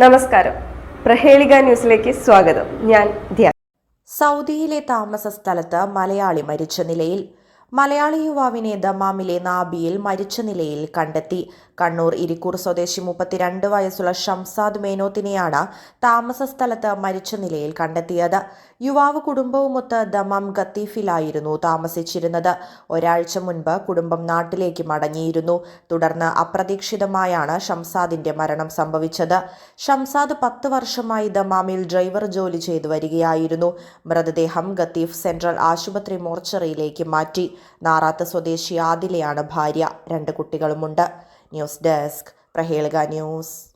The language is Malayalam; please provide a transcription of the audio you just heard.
നമസ്കാരം. പ്രഹേളിക ന്യൂസിലേക്ക് സ്വാഗതം. ഞാൻ ധ്യാൻ സൗദിയിലെ താമസ സ്ഥലത്ത് മലയാളി മരിച്ച നിലയിൽ മലയാളി യുവാവിനെ ദമാമിലെ നാബിയിൽ മരിച്ച നിലയിൽ കണ്ടെത്തി. കണ്ണൂർ ഇരിക്കൂർ സ്വദേശി മുപ്പത്തിരണ്ട് വയസ്സുള്ള ഷംസാദ് മേനോത്തിനെയാണ് താമസ സ്ഥലത്ത് മരിച്ച നിലയിൽ കണ്ടെത്തിയത്. യുവാവ് കുടുംബവുമൊത്ത് ദമാം ഗത്തീഫിലായിരുന്നു താമസിച്ചിരുന്നത്. ഒരാഴ്ച മുൻപ് കുടുംബം നാട്ടിലേക്ക് മടങ്ങിയിരുന്നു. തുടർന്ന് അപ്രതീക്ഷിതമായാണ് ഷംസാദിന്റെ മരണം സംഭവിച്ചത്. ഷംസാദ് പത്ത് വർഷമായി ദമാമിൽ ഡ്രൈവർ ജോലി ചെയ്തു വരികയായിരുന്നു. മൃതദേഹം ഗത്തീഫ് സെൻട്രൽ ആശുപത്രി മോർച്ചറിയിലേക്ക് മാറ്റി. നാറാത്ത് സ്വദേശി ആദിലയാണ് ഭാര്യ. രണ്ട് കുട്ടികളുമുണ്ട്. News desk Prahelika news.